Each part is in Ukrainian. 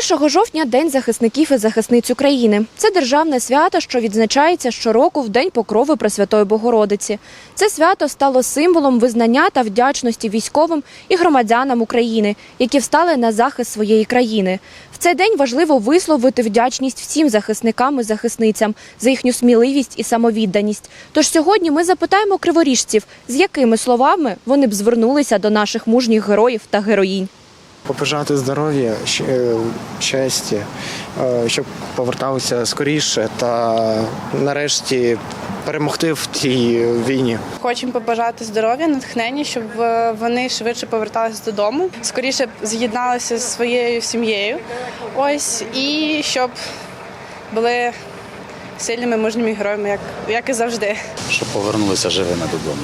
1 жовтня День захисників і захисниць України. Це державне свято, що відзначається щороку в День Покрови Пресвятої Богородиці. Це свято стало символом визнання та вдячності військовим і громадянам України, які встали на захист своєї країни. В цей день важливо висловити вдячність всім захисникам і захисницям за їхню сміливість і самовідданість. Тож сьогодні ми запитаємо криворіжців, з якими словами вони б звернулися до наших мужніх героїв та героїнь. Побажати здоров'я, е, щастя, е, щоб поверталися скоріше та нарешті перемогти в тій війні. Хочемо побажати здоров'я, натхнення, щоб е, вони швидше поверталися додому, скоріше з'єдналися зі своєю сім'єю. Ось і щоб були сильними мужніми героями, як, як і завжди. щоб повернулися живими додому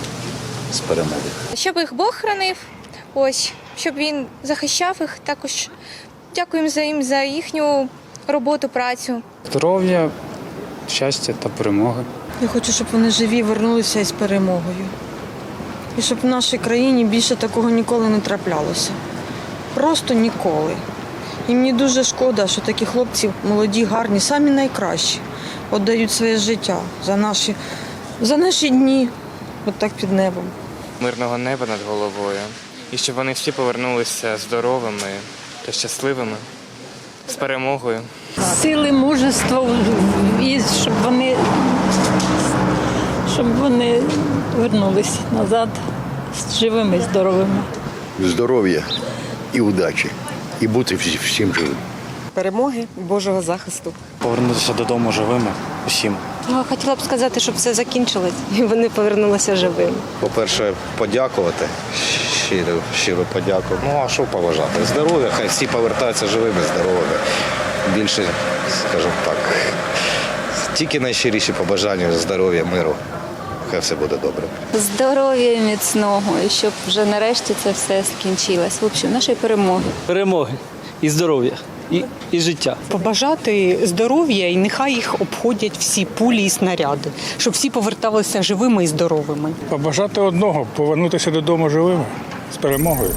з перемоги. щоб їх Бог хранив, ось, щоб він захищав їх. Також дякуємо за їм за їхню роботу, працю. Здоров'я, щастя та перемоги. Я хочу, щоб вони живі вернулися із перемогою. І щоб в нашій країні більше такого ніколи не траплялося. Просто ніколи. І мені дуже шкода, що такі хлопці молоді, гарні, самі найкращі, віддають своє життя за наші, за наші дні, от так під небом. мирного неба над головою, і щоб вони всі повернулися здоровими та щасливими, з перемогою. сили, мужества, і щоб вони, щоб вони вернулись назад живими і здоровими. здоров'я і удачі, і бути всім живим. перемоги, Божого захисту. Повернутися додому живими усім. Ну, хотіла б сказати, щоб все закінчилось і вони повернулися живими. По-перше, подякувати. Щиро, щиро подяку. Ну а що поважати? Здоров'я, хай всі повертаються живими, здоровими. Більше, скажімо так, тільки найщиріші побажання здоров'я, миру. Хай все буде добре. Здоров'я міцного, і щоб вже нарешті це все скінчилось. В общем, нашої перемоги. Перемоги і здоров'я, і, і життя. Побажати здоров'я і нехай їх обходять всі пулі і снаряди, щоб всі поверталися живими і здоровими. Побажати одного повернутися додому живими з перемогою.